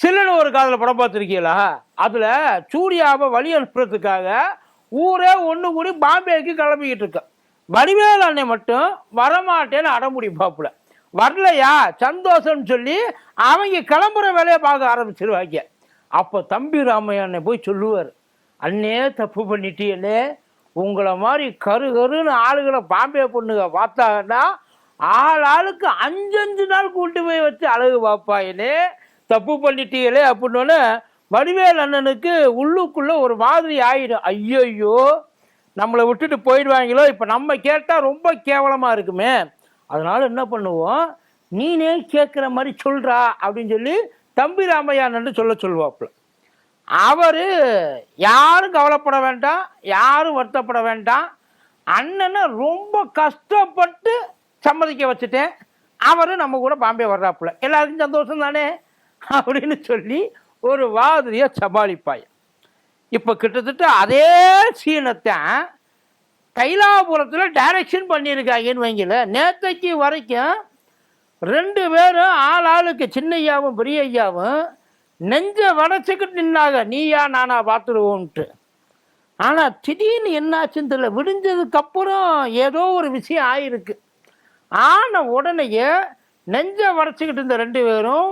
சில்லுன்னு ஒரு காதில் படம் பார்த்துருக்கீங்களா? அதில் சூர்யாவை வழி அனுப்புறதுக்காக ஊரே ஒன்று கூடி பாம்பேக்கு கிளம்பிக்கிட்டு இருக்கு. வடிவேல் அண்ணன் மட்டும் வரமாட்டேன்னு அடமுடி பாப்புல வரலையா? சந்தோஷம்னு சொல்லி அவங்க கிளம்புற வேலையை பார்க்க ஆரம்பிச்சிருவாங்க. அப்போ தம்பி ராமையண்ணை போய் சொல்லுவார் அண்ணே தப்பு பண்ணிட்டீங்களே. உங்களை மாதிரி கரு கருன்னு ஆளுகளை பாம்பே பொண்ணுங்க பார்த்தாங்கன்னா ஆள் ஆளுக்கு அஞ்சஞ்சு நாள் கூட்டு போய் வச்சு அழகு பார்ப்பாயினே. தப்பு பண்ணிட்டீங்களே அப்படின்னோடனே வடிவேல் அண்ணனுக்கு உள்ளுக்குள்ளே ஒரு மாதிரி ஆயிடும். ஐயையோ நம்மளை விட்டுட்டு போயிடுவாங்களோ? இப்போ நம்ம கேட்டால் ரொம்ப கேவலமாக இருக்குமே. அதனால் என்ன பண்ணுவோம்? நீனே கேட்குற மாதிரி சொல்கிறா அப்படின்னு சொல்லி தம்பி ராமையான்னு சொல்ல சொல்லுவாப்புல. அவர் யாரும் கவலைப்பட வேண்டாம் யாரும் வருத்தப்பட வேண்டாம். அண்ணனை ரொம்ப கஷ்டப்பட்டு சம்மதிக்க வச்சுட்டேன். அவரும் நம்ம கூட பாம்பே வர்றாப்புல. எல்லாருக்கும் சந்தோஷம் தானே அப்படின்னு சொல்லி ஒரு வாதிரியை சமாளிப்பாய். இப்போ கிட்டத்தட்ட அதே சீனத்தை கைலாபுரத்தில் டைரக்ஷன் பண்ணியிருக்காங்கன்னு வைங்கல நேற்றைக்கு வரைக்கும் ரெண்டு பேரும் ஆள் ஆளுக்கு சின்னையாவும் பெரிய ஐயாவும் நெஞ்ச வடச்சிக்கிட்டு நின்னாங்க. நீயா நானா பார்த்துருவோன்ட்டு. ஆனால் திடீர்னு என்னாச்சுன்னு தெரியல. விடிஞ்சதுக்கப்புறம் ஏதோ ஒரு விஷயம் ஆயிருக்கு. ஆன உடனேயே நெஞ்ச வடச்சிக்கிட்டு இருந்த ரெண்டு பேரும்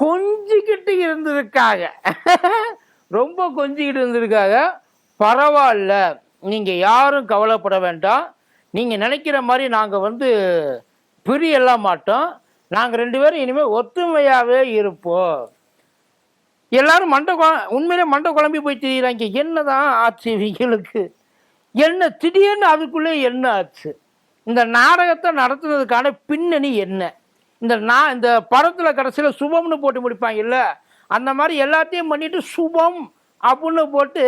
கொஞ்சிக்கிட்டு இருந்திருக்காங்க ரொம்ப கொஞ்சிக்கிட்டு இருந்திருக்காங்க பரவாயில்ல. நீங்கள் யாரும் கவலைப்பட வேண்டாம். நீங்கள் நினைக்கிற மாதிரி நாங்கள் வந்து பிரியெல்லாம் மாட்டோம். நாங்கள் ரெண்டு பேரும் இனிமேல் ஒத்துமையாகவே இருப்போம். எல்லாரும் மண்டை குழ உண்மையிலே மண்டை குழம்பி போய் தெரியுறாங்க. என்னதான் ஆச்சு இவங்களுக்கு? என்ன திடீர்னு அதுக்குள்ளே என்ன ஆச்சு? இந்த நாடகத்தை நடத்துனதுக்கான பின்னணி என்ன? இந்த நான் இந்த படத்தில் கடைசியில் சுபம்னு போட்டு முடிப்பாங்கல்ல அந்த மாதிரி எல்லாத்தையும் பண்ணிட்டு சுபம் அப்படின்னு போட்டு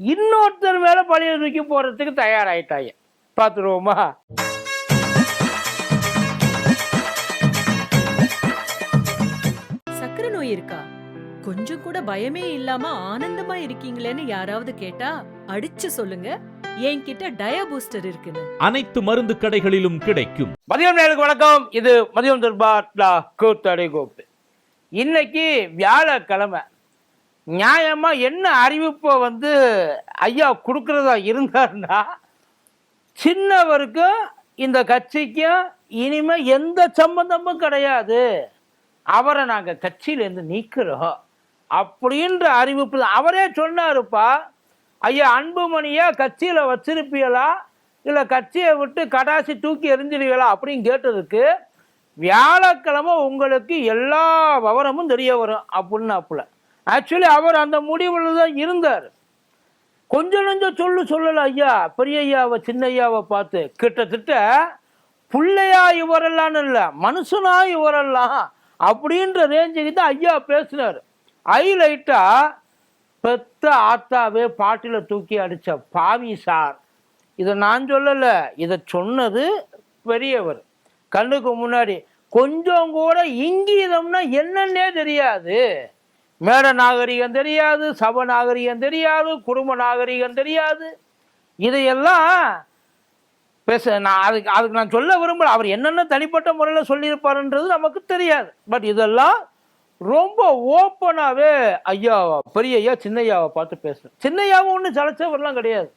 இன்னொருத்தர் மேலே பழைய தூக்கி போகிறதுக்கு தயாராகிட்டாங்க பார்த்துருவோமா சக்கரை நோய் இருக்கா? கொஞ்சம் கூட பயமே இல்லாம ஆனந்தமா இருக்கீங்களேன்னு யாராவது கேட்டா அடிச்சு சொல்லுங்க. என்கிட்ட டயா பூஸ்டர் இருக்குன்னு. அனைத்து மருந்து கடைகளிலும் கிடைக்கும். மதியம் நேருக்கு வணக்கம். இது மதியம் தர்பார் கூத்தடை கோப்பு. இன்னைக்கு வியாழக்கிழமை. நியாயமா என்ன அறிவிப்பை வந்து ஐயா கொடுக்கறதா இருந்தாருன்னா சின்னவருக்கும் இந்த கட்சிக்கும் இனிமே எந்த சம்பந்தமும் கிடையாது. அவரை நாங்கள் கட்சியிலேருந்து நீக்கிறோம். அப்படின்ற அறிவிப்பு. அவரே சொன்னாருப்பா ஐயா அன்புமணியை கட்சியில் வச்சிருப்பீங்களா? இல்லை கட்சியை விட்டு கடாசி தூக்கி எரிஞ்சிருவீங்களா அப்படின்னு கேட்டதுக்கு வியாழக்கிழமை உங்களுக்கு எல்லா விவரமும் தெரிய வரும் அப்படின்னாப்புல. ஆக்சுவலி அவர் அந்த முடிவில் தான் இருந்தார். கொஞ்சம் நஞ்சம் சொல்லு சொல்லலை ஐயா. பெரிய ஐயாவை சின்ன ஐயாவை பார்த்து கிட்டத்தட்ட புள்ளையா இவரெல்லாம் இல்லை மனுஷனா இவரெல்லாம் அப்படின்ற ரேஞ்சுக்கு தான் ஐயா பேசினார். ஹைலைட்டாக பெத்த ஆத்தாவே பாட்டில் தூக்கி அடித்த பாவி சார். இதை நான் சொல்லலை இதை சொன்னது பெரியவர். கண்ணுக்கு முன்னாடி கொஞ்சம் கூட இங்கீதம்னா என்னன்னே தெரியாது. மேட நாகரிகம் தெரியாது சப நாகரிகம் தெரியாது குடும்ப நாகரிகம் தெரியாது. இதையெல்லாம் பேச நான் அதுக்கு அதுக்கு நான் சொல்ல விரும்பல. அவர் என்னென்ன தனிப்பட்ட முறையில் சொல்லியிருப்பாருன்றது நமக்கு தெரியாது. பட் இதெல்லாம் ரொம்ப ஓப்பனாகவே ஐயாவா பெரிய ஐயா சின்னையாவை பார்த்து பேசுறேன். சின்னையாவும் ஒன்றும் சளைச்சவர்லாம் கிடையாது.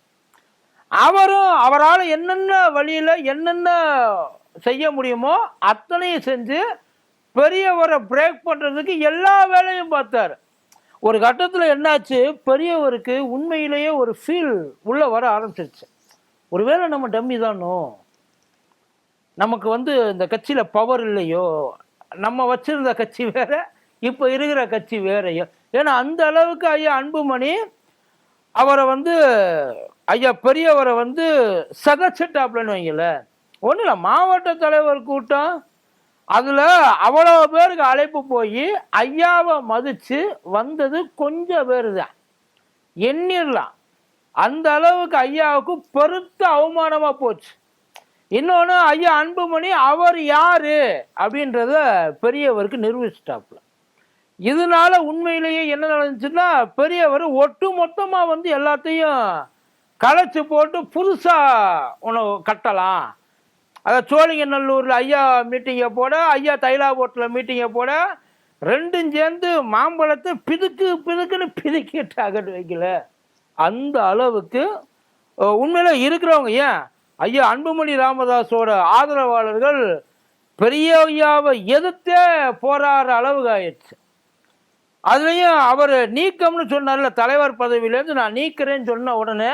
அவரும் அவரால் என்னென்ன வழியில் என்னென்ன செய்ய முடியுமோ அத்தனையும் செஞ்சு பெரியவரை பிரேக் பண்ணுறதுக்கு எல்லா வேலையும் பார்த்தாரு. ஒரு கட்டத்தில் என்னாச்சு பெரியவருக்கு உண்மையிலேயே ஒரு ஃபீல் உள்ளே வர ஆரம்பிச்சிருச்சு. ஒருவேளை நம்ம டம்மி தானோ? நமக்கு வந்து இந்த கட்சியில் பவர் இல்லையோ? நம்ம வச்சுருந்த கட்சி வேற இப்போ இருக்கிற கட்சி வேறையோ ஏன்னா அந்த அளவுக்கு ஐயா அன்புமணி அவரை வந்து ஐயா பெரியவரை வந்து சகச்சிட்டாப்லன்னு வைங்கள. ஒன்றும் இல்லை மாவட்ட தலைவர் கூட்டம் அதில் அவ்வளோ பேருக்கு அழைப்பு போய் ஐயாவை மதித்து வந்தது கொஞ்சம் பேர் தான் எண்ணிடலாம் அந்த அளவுக்கு ஐயாவுக்கு பெருத்த அவமானமாக போச்சு. இன்னொன்று ஐயா அன்புமணி அவர் யாரு? அப்படின்றத பெரியவருக்கு நிரூபிச்சிட்டாப்புல இதனால உண்மையிலேயே என்ன நடந்துச்சுன்னா பெரியவர் ஒட்டு மொத்தமாக வந்து எல்லாத்தையும் களைச்சி போட்டு புதுசாக உணவு கட்டலாம். அதை சோழிங்கநல்லூரில் ஐயா மீட்டிங்கை போட ஐயா தைலாபோட்டில் மீட்டிங்கை போட ரெண்டும் சேர்ந்து மாம்பழத்தை பிதுக்கு பிதுக்குன்னு பிதுக்கிட்டு அகட்டு வைக்கல. அந்த அளவுக்கு உண்மையில் இருக்கிறவங்க ஏன்? ஐயா அன்புமணி ராமதாஸோட ஆதரவாளர்கள் பெரிய ஐயாவை எதிர்த்தே போராடுற அளவுக்கு ஆயிடுச்சு. அதுலேயும் அவர் நீக்கம்னு சொன்னார்ல தலைவர் பதவியிலேருந்து நான் நீக்கிறேன்னு சொன்ன உடனே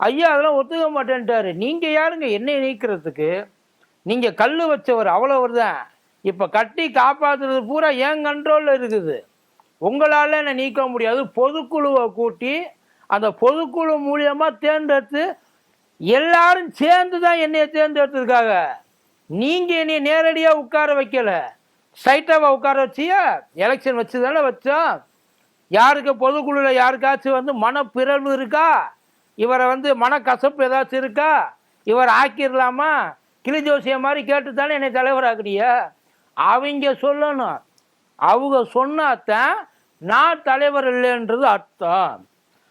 ஐயா அதெல்லாம் ஒத்துக்க மாட்டேன்ட்டாரு. நீங்கள் யாருங்க என்னை நீக்கிறதுக்கு? நீங்கள் கல் வச்சவர் அவ்வளவர் தான். இப்போ கட்டி காப்பாற்றுறது பூரா என் கண்ட்ரோலில் இருக்குது. உங்களால் என்னை நீக்க முடியாது. பொதுக்குழுவை கூட்டி அந்த பொதுக்குழு மூலியமாக தேர்ந்தெடுத்து எல்லாரும் சேர்ந்து தான் என்னையை தேர்ந்தெடுத்ததுக்காக. நீங்கள் என்னை நேரடியாக உட்கார வைக்கலை. ஸ்ட்ரைட்டாக உட்கார வச்சியா? எலெக்ஷன் வச்சு? தானே வச்சோம் யாருக்கு பொதுக்குழுவில் யாருக்காச்சும் வந்து மனப்பிறழ்வு இருக்கா? இவரை வந்து மனக்கசப்பு ஏதாச்சும் இருக்கா? இவர் ஆக்கிடலாமா கிளிஜோசிய மாதிரி கேட்டு தானே என்னை தலைவராக்குறியா அவங்க சொல்லணும். அவங்க சொன்னாதான் நான் தலைவர் இல்லைன்றது அர்த்தம்.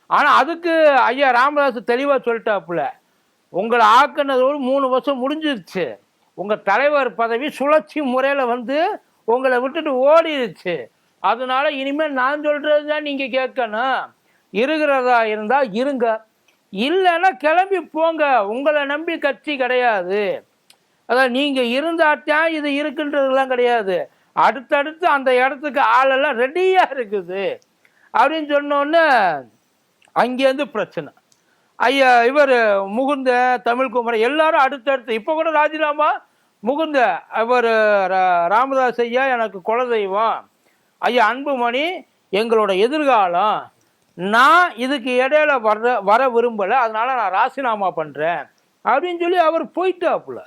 ஆனால் அதுக்கு ஐயா ராமதாஸ் தெளிவாக சொல்லிட்டாப்புல உங்களை ஆக்குனதோடு மூணு வருஷம் முடிஞ்சிருச்சு. உங்கள் தலைவர் பதவி சுழற்சி முறையில் வந்து உங்களை விட்டுட்டு ஓடிடுச்சு அதனால இனிமேல் நான் சொல்கிறது தான் நீங்கள் கேட்கணும். இருக்கிறதா இருந்தால் இருங்க. இல்லைன்னா கிளம்பி போங்க. உங்களை நம்பி கட்சி கிடையாது. அதான் நீங்கள் இருந்தாத்தான் இது இருக்குன்றதுலாம் கிடையாது. அடுத்தடுத்து அந்த இடத்துக்கு ஆளெல்லாம் ரெடியாக இருக்குது. அப்படின்னு சொன்னோன்னே அங்கேருந்து பிரச்சனை. ஐயா இவர் முகுந்த தமிழ்குமரன் எல்லாரும் அடுத்தடுத்து இப்போ கூட ராஜினாமா முகுந்த அவர் ராமதாஸ் ஐயா எனக்கு குலதெய்வம். ஐயா அன்புமணி எங்களோட எதிர்காலம். நான் இதுக்கு இடையில வர வர விரும்பலை அதனால நான் ராசினாமா பண்ணுறேன் அப்படின்னு சொல்லி அவர் போயிட்டாப்புல.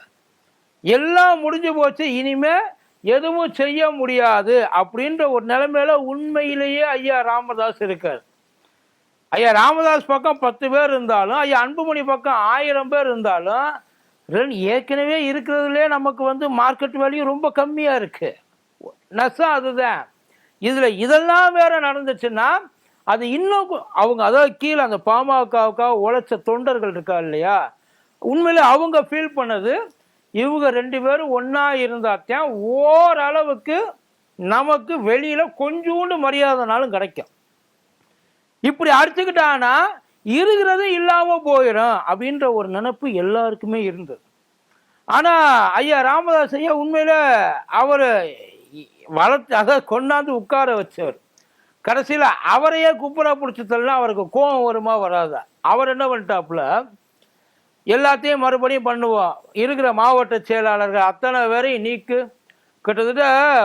எல்லாம் முடிஞ்சு போச்சு இனிமே எதுவும் செய்ய முடியாது அப்படின்ற ஒரு நிலைமையில உண்மையிலேயே ஐயா ராமதாஸ் இருக்கார். ஐயா ராமதாஸ் பக்கம் பத்து பேர் இருந்தாலும் ஐயா அன்புமணி பக்கம் ஆயிரம் பேர் இருந்தாலும் ஏற்கனவே இருக்கிறதுலே நமக்கு வந்து மார்க்கெட் வேல்யூ ரொம்ப கம்மியாக இருக்குது நஷ்டம் அதுதான். இதில் இதெல்லாம் வேற நடந்துச்சுன்னா அது இன்னும் அவங்க அதாவது கீழே அந்த பாமகவுக்காக உழைச்ச தொண்டர்கள் இருக்கா இல்லையா? உண்மையிலே அவங்க ஃபீல் பண்ணது இவங்க ரெண்டு பேரும் ஒன்றா இருந்தாத்தான் ஓரளவுக்கு நமக்கு வெளியில் கொஞ்சோண்டு மரியாதைனாலும் கிடைக்கும். இப்படி அடிச்சுக்கிட்டானா இருக்கிறது இல்லாமல் போயிடும் அப்படின்ற ஒரு நினப்பு எல்லாருக்குமே இருந்தது. ஆனால் ஐயா ராமதாஸ் ஐயா உண்மையில் அவர் வளர்த்து அதை கொண்டாந்து உட்கார வச்சவர். கடைசியில் அவரையே குப்புறா பிடிச்சி அவருக்கு கோபம் வருமா வராதா? அவர் என்ன பண்ணிட்டாப்புல? எல்லாத்தையும் மறுபடியும் பண்ணுவோம். இருக்கிற மாவட்ட செயலாளர்கள் அத்தனை பேரையும் நீக்கு. கிட்டத்தட்ட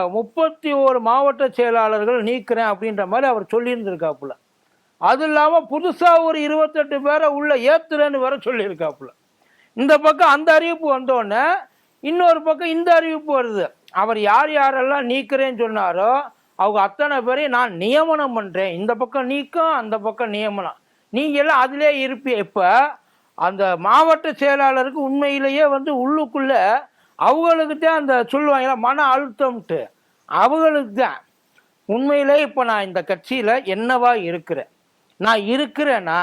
முப்பத்தி ஓரு மாவட்ட செயலாளர்கள் நீக்கிறேன் அப்படின்ற மாதிரி அவர் சொல்லியிருந்திருக்காப்புல. அது இல்லாமல் புதுசாக ஒரு இருபத்தெட்டு பேரை உள்ளே ஏற்றுறேன்னு வேற சொல்லியிருக்காப்புல. இந்த பக்கம் அந்த அறிவிப்பு வந்தோடனே இன்னொரு பக்கம் இந்த அறிவிப்பு வருது. அவர் யார் யாரெல்லாம் நீக்கிறேன்னு சொன்னாரோ அவங்க அத்தனை பேரையும் நான் நியமனம் பண்ணுறேன் இந்த பக்கம் நீக்கம் அந்த பக்கம் நியமனம். நீங்கள் எல்லாம் அதிலே இருப்பி இப்போ அந்த மாவட்ட செயலாளருக்கு உண்மையிலேயே வந்து உள்ளுக்குள்ளே அவங்களுக்கு தான் அந்த சொல்லுவாங்களா மன அழுத்தம்ட்டு. அவங்களுக்கு தான் உண்மையிலே இப்போ நான் இந்த கட்சியில் என்னவா இருக்கிறேன்? நான் இருக்கிறேனா?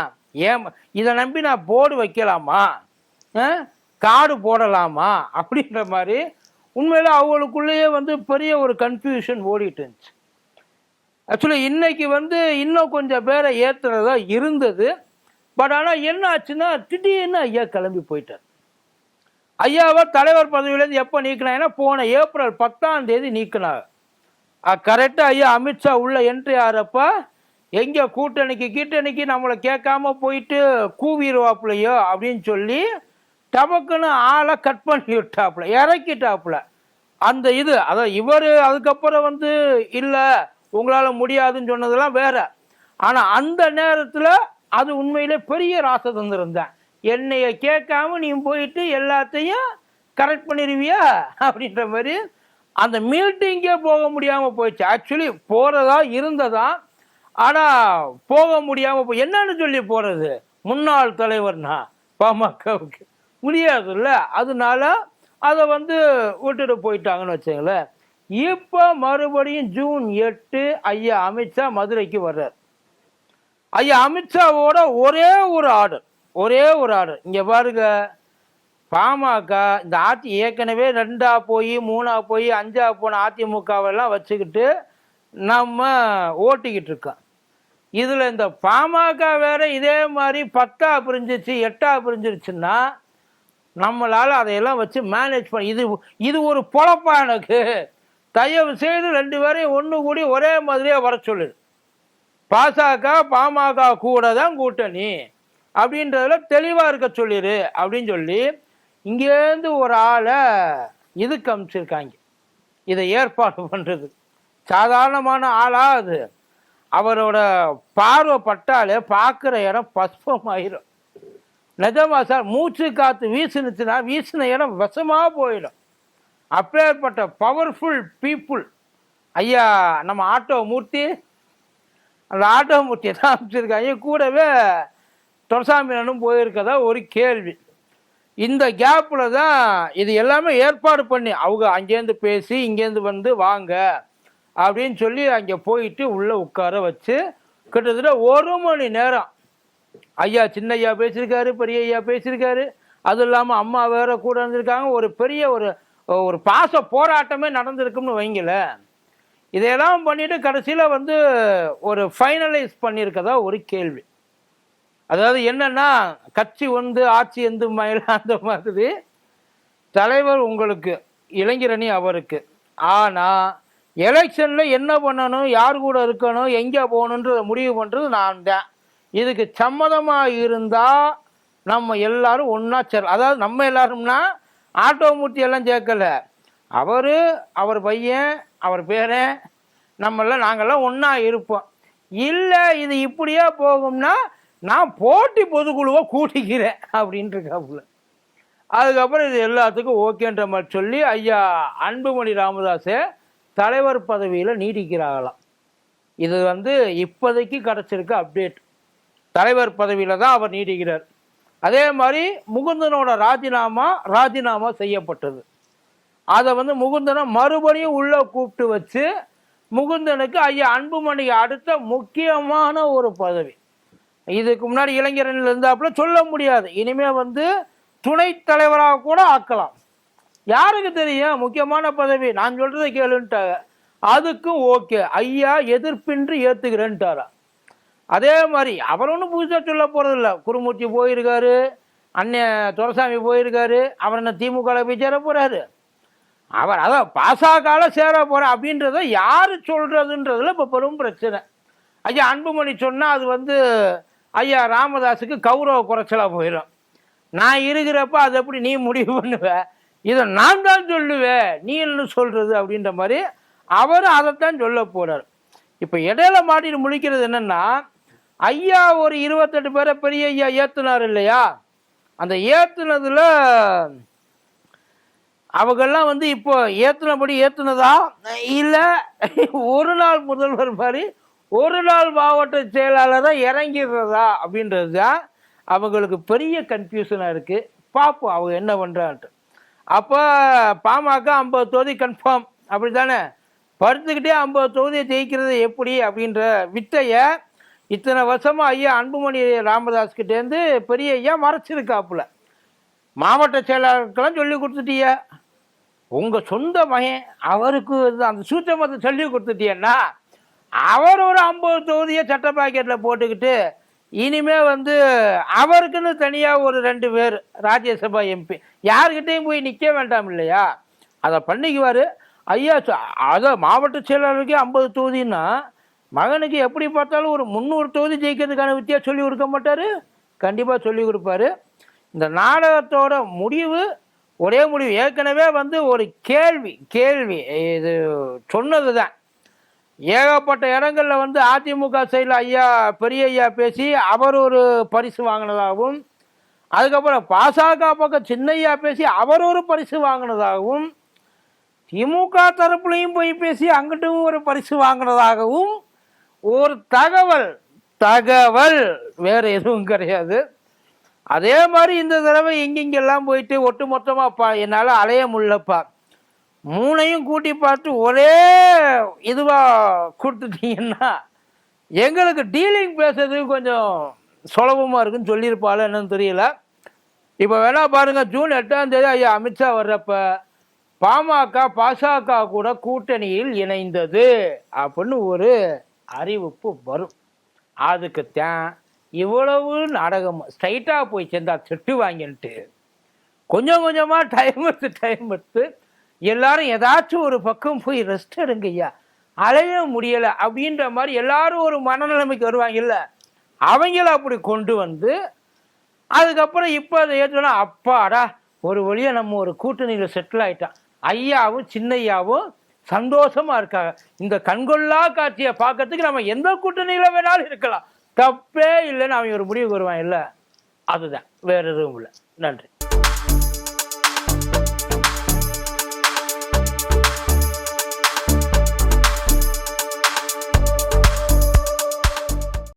ஏன் இதை நம்பி நான் போர்டு வைக்கலாமா? கார்டு போடலாமா? அப்படின்ற மாதிரி உண்மையில் அவங்களுக்குள்ளேயே வந்து பெரிய ஒரு கன்ஃபியூஷன் ஓடிட்டு இருந்துச்சு. ஆக்சுவலி இன்னைக்கு வந்து இன்னும் கொஞ்சம் பேரை ஏற்றுறதா இருந்தது. பட் ஆனால் என்ன ஆச்சுன்னா திடீர்னு ஐயா கிளம்பி போயிட்டார். ஐயாவை தலைவர் பதவியிலேருந்து எப்போ நீக்கினாங்கன்னா போன ஏப்ரல் பத்தாம் தேதி நீக்கினாங்க கரெக்டாக ஐயா அமித்ஷா உள்ள என்ட்ரி ஆகிறப்ப எங்கே கூட்டணிக்கு கீட்டணிக்கு நம்மளை கேட்காம போயிட்டு கூவிடுவாப்புலையோ அப்படின்னு சொல்லி டபக்குன்னு ஆளை கட் பண்ணி விட்டாப்புல இறக்கிட்டாப்புல. அந்த இது அதான் இவர் அதுக்கப்புறம் வந்து இல்லை உங்களால் முடியாதுன்னு சொன்னதெல்லாம் வேற. ஆனால் அந்த நேரத்தில் அது உண்மையிலே பெரிய ராசதந்திரம் தான். என்னைய கேட்காம நீ போயிட்டு எல்லாத்தையும் கரெக்ட் பண்ணிடுவியா அப்படின்ற மாதிரி அந்த மீட்டிங்கே போக முடியாமல் போயிடுச்சு. ஆக்சுவலி போகிறதா இருந்ததான் ஆனால் போக முடியாமல் போய் என்னன்னு சொல்லி போகிறது முன்னாள் தலைவர்னா பாமகவுக்கு. முடியாதுல்ல? அதனால அதை வந்து விட்டுட்டு போயிட்டாங்கன்னு வச்சுங்களேன். இப்போ மறுபடியும் ஜூன் எட்டு ஐயா அமித்ஷா மதுரைக்கு வர்றார். ஐயா அமித்ஷாவோட ஒரே ஒரு ஆர்டர். ஒரே ஒரு ஆர்டர். இங்கே பாருங்க. பாமக இந்த அதி ஏற்கனவே ரெண்டா போய் மூணா போய் அஞ்சா போன அதிமுகவெல்லாம் வச்சுக்கிட்டு நம்ம ஓட்டிக்கிட்டு இருக்கோம். இதில் இந்த பாமக வேற இதே மாதிரி பத்தா பிரிஞ்சிருச்சு எட்டா பிரிஞ்சிருச்சுன்னா நம்மளால் அதையெல்லாம் வச்சு மேனேஜ் பண்ண இது இது ஒரு பொழப்பா எனக்கு. தயவு செய்து ரெண்டு பேரையும் ஒன்று கூடி ஒரே மாதிரியே வர சொல்லுது பாசக பாமக கூட தான் கூட்டணி. அப்படின்றதுல தெளிவாக இருக்க சொல்லிடு அப்படின்னு சொல்லி இங்கேருந்து ஒரு ஆளை இதுக்கு அமிச்சிருக்காங்க. இதை ஏற்பாடு பண்ணுறது சாதாரணமான ஆளா அது. அவரோட பார்வை பட்டாலே பார்க்குற இடம் பஸ்பம் ஆயிரும் நிஜமா சார் மூச்சு காற்று வீசுனுச்சுன்னா வீசின இடம் விஷமாக போயிடும். அப்பேற்பட்ட பவர்ஃபுல் பீப்புள் ஐயா நம்ம ஆட்டோ மூர்த்தி அந்த ஆட்டோ மூர்த்தியை தான் அமைச்சிருக்காங்க? கூடவே துரசாமியனும் போயிருக்கதா ஒரு கேள்வி. இந்த கேப்பில் தான் இது எல்லாமே ஏற்பாடு பண்ணி அவங்க அங்கேருந்து பேசி இங்கேருந்து வந்து வாங்க. அப்படின்னு சொல்லி அங்கே போயிட்டு உள்ளே உட்கார வச்சு கிட்டத்தட்ட ஒரு மணி நேரம். ஐயா சின்ன ஐயா பேசியிருக்காரு பெரிய ஐயா பேசியிருக்காரு. அதுவும் இல்லாமல் அம்மா வேற கூட இருந்திருக்காங்க. ஒரு பெரிய ஒரு ஒரு பாச போராட்டமே நடந்திருக்கும்னு வைங்களேன் இதையெல்லாம் பண்ணிட்டு கடைசியில் வந்து ஒரு ஃபைனலைஸ் பண்ணியிருக்கதா ஒரு கேள்வி. அதாவது என்னன்னா கட்சி வந்து ஆட்சி எந்த மயில் அந்த மாதிரி தலைவர் உங்களுக்கு இளைஞரணி அவருக்கு. ஆனால் எலெக்ஷனில் என்ன பண்ணணும் யார் கூட இருக்கணும் எங்கே போகணுன்றதை முடிவு பண்ணுறது நான் தான் இதுக்கு சம்மதமாக இருந்தால் நம்ம எல்லாரும் ஒன்றா சேர் அதாவது நம்ம எல்லாரும்னா ஆட்டோமூர்த்தி எல்லாம் சேர்க்கலை. அவர் அவர் பையன் அவர் பேரன் நம்மெல்லாம் நாங்கள்லாம் ஒன்றா இருப்போம். இல்லை இது இப்படியே போகும்னா நான் போட்டி பொதுக்குழுவை கூட்டிக்கிறேன் அப்படின்ட்டு இருக்காப்புல. அதுக்கப்புறம் இது எல்லாத்துக்கும் ஓகேன்ற மாதிரி சொல்லி ஐயா அன்புமணி ராமதாஸை தலைவர் பதவியில் நீடிக்கிறாங்களாம் இது வந்து இப்போதைக்கு கிடச்சிருக்க அப்டேட் தலைவர் பதவியில் தான் அவர் நீடிக்கிறார். அதே மாதிரி முகுந்தனோட ராஜினாமா ராஜினாமா செய்யப்பட்டது. அதை வந்து முகுந்தனை மறுபடியும் உள்ளே கூப்பிட்டு வச்சு முகுந்தனுக்கு ஐயா அன்புமணிக்கு அடுத்த முக்கியமான ஒரு பதவி. இதுக்கு முன்னாடி இளைஞரன் இருந்தாப்புல சொல்ல முடியாது. இனிமே வந்து துணைத் தலைவராக கூட ஆக்கலாம். யாருக்கு தெரியும்? முக்கியமான பதவி. நான் சொல்றதை கேளுன்ட்டாங்க. அதுக்கும் ஓகே. ஐயா எதிர்ப்பின்றி ஏத்துக்கிறேன்ட்டாரா அதே மாதிரி அவர் ஒன்றும் புதுசாக சொல்ல போகிறதில்ல குருமூர்த்தி போயிருக்காரு. அண்ணன் துரசாமி போயிருக்காரு. அவர் என்ன திமுக போய் சேர போகிறாரு அவர் அதான் பாசாக்கால சேர போகிறேன் அப்படின்றத யார் சொல்கிறதுன்றதுல இப்போ பெரும் பிரச்சனை. ஐயா அன்புமணி சொன்னால் அது வந்து ஐயா ராமதாஸுக்கு கௌரவ குறைச்சலாக போயிடும் நான் இருக்கிறப்ப அது எப்படி நீ முடிவு பண்ணுவேன் இதை நான் தான் சொல்லுவேன் நீ என்ன சொல்கிறது அப்படின்ற மாதிரி அவர் அதைத்தான் சொல்ல போகிறார் இப்போ இடையில மாட்டிட்டு முழிக்கிறது என்னென்னா ஐயா ஒரு இருபத்தெட்டு பேரை பெரிய ஐயா ஏற்றுனார் இல்லையா? அந்த ஏற்றுனதில் அவங்கெல்லாம் வந்து இப்போ ஏற்றுனபடி ஏற்றுனதா இல்லை ஒரு நாள் முதல்வர் மாதிரி ஒரு நாள் மாவட்ட செயலாளராக இறங்கிடுறதா அப்படின்றது தான் அவங்களுக்கு பெரிய கன்ஃபியூஷனாக இருக்குது பார்ப்போம் அவங்க என்ன பண்ணுறான்ட்டு அப்போ பாமக ஐம்பது தொகுதி கன்ஃபார்ம் அப்படி தானே படுத்துக்கிட்டே ஐம்பது தொகுதியை ஜெயிக்கிறது எப்படி அப்படின்ற வித்தையை இத்தனை வருஷமாக ஐயா அன்புமணி ராமதாஸ் கிட்டேருந்து பெரிய ஐயா மறைச்சிருக்காப்புல. மாவட்ட செயலாளருக்கெல்லாம் சொல்லி கொடுத்துட்டிய. உங்கள் சொந்த மகன் அவருக்கு அந்த சூத்திரமத்தை சொல்லி கொடுத்துட்டியன்னா அவர் ஒரு ஐம்பது தொகுதியை சட்ட பாக்கெட்டில் போட்டுக்கிட்டு இனிமே வந்து அவருக்குன்னு தனியாக ஒரு ரெண்டு பேர் ராஜ்யசபா எம்பி யார்கிட்டையும் போய் நிற்க வேண்டாம் இல்லையா? அதை பண்ணிக்குவார். ஐயா அதை மாவட்ட செயலாளருக்கே ஐம்பது தொகுதின்னா மகனுக்கு எப்படி பார்த்தாலும் ஒரு முந்நூறு தொகுதி ஜெயிக்கிறதுக்கான வித்தியா சொல்லி கொடுக்க மாட்டார்? கண்டிப்பாக சொல்லி கொடுப்பாரு. இந்த நாடகத்தோட முடிவு ஒரே முடிவு. ஏற்கனவே வந்து ஒரு கேள்வி கேள்வி இது சொன்னது தான் ஏகப்பட்ட இடங்களில் வந்து அதிமுக சைடில் ஐயா பெரிய ஐயா பேசி அவர் ஒரு பரிசு வாங்கினதாகவும் அதுக்கப்புறம் பாசக பக்கம் சின்னையா பேசி அவர் ஒரு பரிசு வாங்கினதாகவும் திமுக தரப்புலையும் போய் பேசி அங்கிட்டும் ஒரு பரிசு வாங்கினதாகவும் ஒரு தகவல் தகவல் வேறு எதுவும் கிடையாது. அதே மாதிரி இந்த தடவை எங்கெங்கெல்லாம் போயிட்டு ஒட்டு மொத்தமாக பா என்னால் அலைய முடியலப்பா. மூணையும் கூட்டி பார்த்து ஒரே இதுவாக கொடுத்துட்டீங்கன்னா எங்களுக்கு டீலிங் பேசுறதுக்கு கொஞ்சம் சுலபமாக இருக்குன்னு சொல்லியிருப்பாள் என்னன்னு தெரியல. இப்போ வேணா பாருங்க ஜூன் எட்டாம் தேதி ஐயா அமித்ஷா வர்றப்ப பாமக பாசக கூட கூட்டணியில் இணைந்தது அப்படின்னு ஒரு அறிவிப்பு வரும். அதுக்குத்தான் இவ்வளவு நாடகம் ஸ்ட்ரைட்டாக போய் சேர்ந்தா திட்டு வாங்கின்ட்டு கொஞ்சம் கொஞ்சமாக டைம் எடுத்து டைம் எடுத்து எல்லாரும் ஏதாச்சும் ஒரு பக்கம் போய் ரெஸ்ட் எடுங்க ஐயா அலைய முடியலை அப்படின்ற மாதிரி எல்லாரும் ஒரு மனநிலைமைக்கு வருவாங்க இல்லை அவங்கள அப்படி கொண்டு வந்து அதுக்கப்புறம் இப்போ அதை ஏற்றோன்னா அப்பாடா ஒரு வழியாக நம்ம ஒரு கூட்டணியில் செட்டில் ஆகிட்டான் ஐயாவும் சின்னையாவும் சந்தோஷமாக இருக்காங்க. இந்த கண்கொள்ளா காட்சியை பார்க்கறதுக்கு நம்ம எந்த கூட்டணியில் வேணாலும் இருக்கலாம். தப்பே இல்லைன்னு அவங்க ஒரு முடிவுக்கு வருவான் இல்லை அதுதான். வேறு எதுவும் இல்லை. நன்றி.